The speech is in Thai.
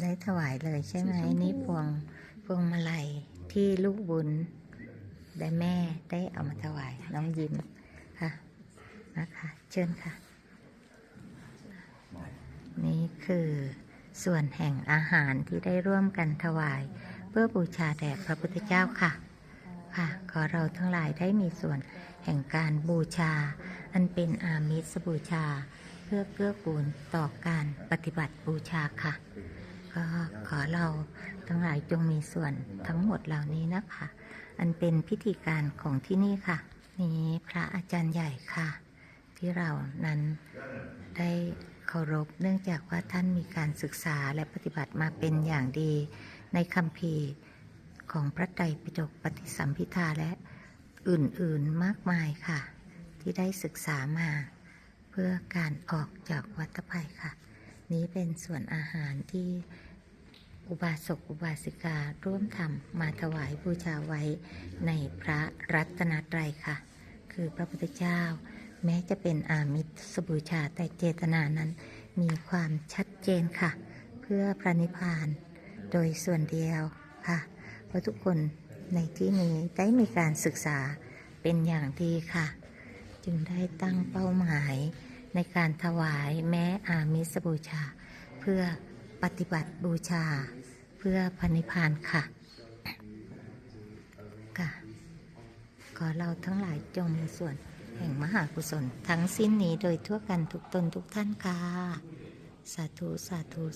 ได้ถวายเลยใช่ไหมนี่พวงพวงมาลัยที่ลูกบุญได้แม่ได้เอามาถวายน้องยิ้มค่ะนะคะเชิญค่ะ นี่คือส่วนแห่งอาหารที่ได้ร่วมกันถวาย เพื่อบูชาแด่พระพุทธเจ้าค่ะ ค่ะ ขอเราทั้งหลายได้มีส่วนแห่งการบูชา อันเป็นอามิสบูชา เพื่อเกื้อกูลต่อการปฏิบัติบูชาค่ะ ก็ขอเราทั้งหลายจงมีส่วนทั้งหมดเหล่านี้นะคะ อันเป็นพิธีการของที่นี่ค่ะ นี้พระอาจารย์ใหญ่ค่ะ ที่เรานั้นได้เคารพเนื่องจากว่าท่านมีการศึกษาและปฏิบัติมาเป็นอย่างดี ในคำพีของพระไตรปิฎกปฏิสัมพิทาและอื่นๆมากมายค่ะ ที่ได้ศึกษามา เพื่อการออกจากวัฏภัยค่ะ นี้เป็นส่วนอาหารที่อุบาสกอุบาสิการ่วมทำมาถวายบูชาไว้ในพระรัตนตรัยค่ะ คือพระพุทธเจ้า แม้จะเป็นอามิสบูชาแต่เจตนานั้น มีความชัดเจนค่ะ เพื่อพระนิพพาน โดยส่วนเดียวค่ะเพราะทุกคนในที่นี้ได้มีการศึกษาเป็นอย่างดีค่ะ จึงได้ตั้งเป้าหมาย ในการถวายแม้อามิสบูชา เพื่อปฏิบัติบูชา เพื่อพนิพพานค่ะค่ะ ขอเราทั้งหลายจงมีส่วนแห่งมหากุศล ทั้งสิ้นนี้โดยทั่วกันทุกตนทุกท่านค่ะ สาธุ สาธุ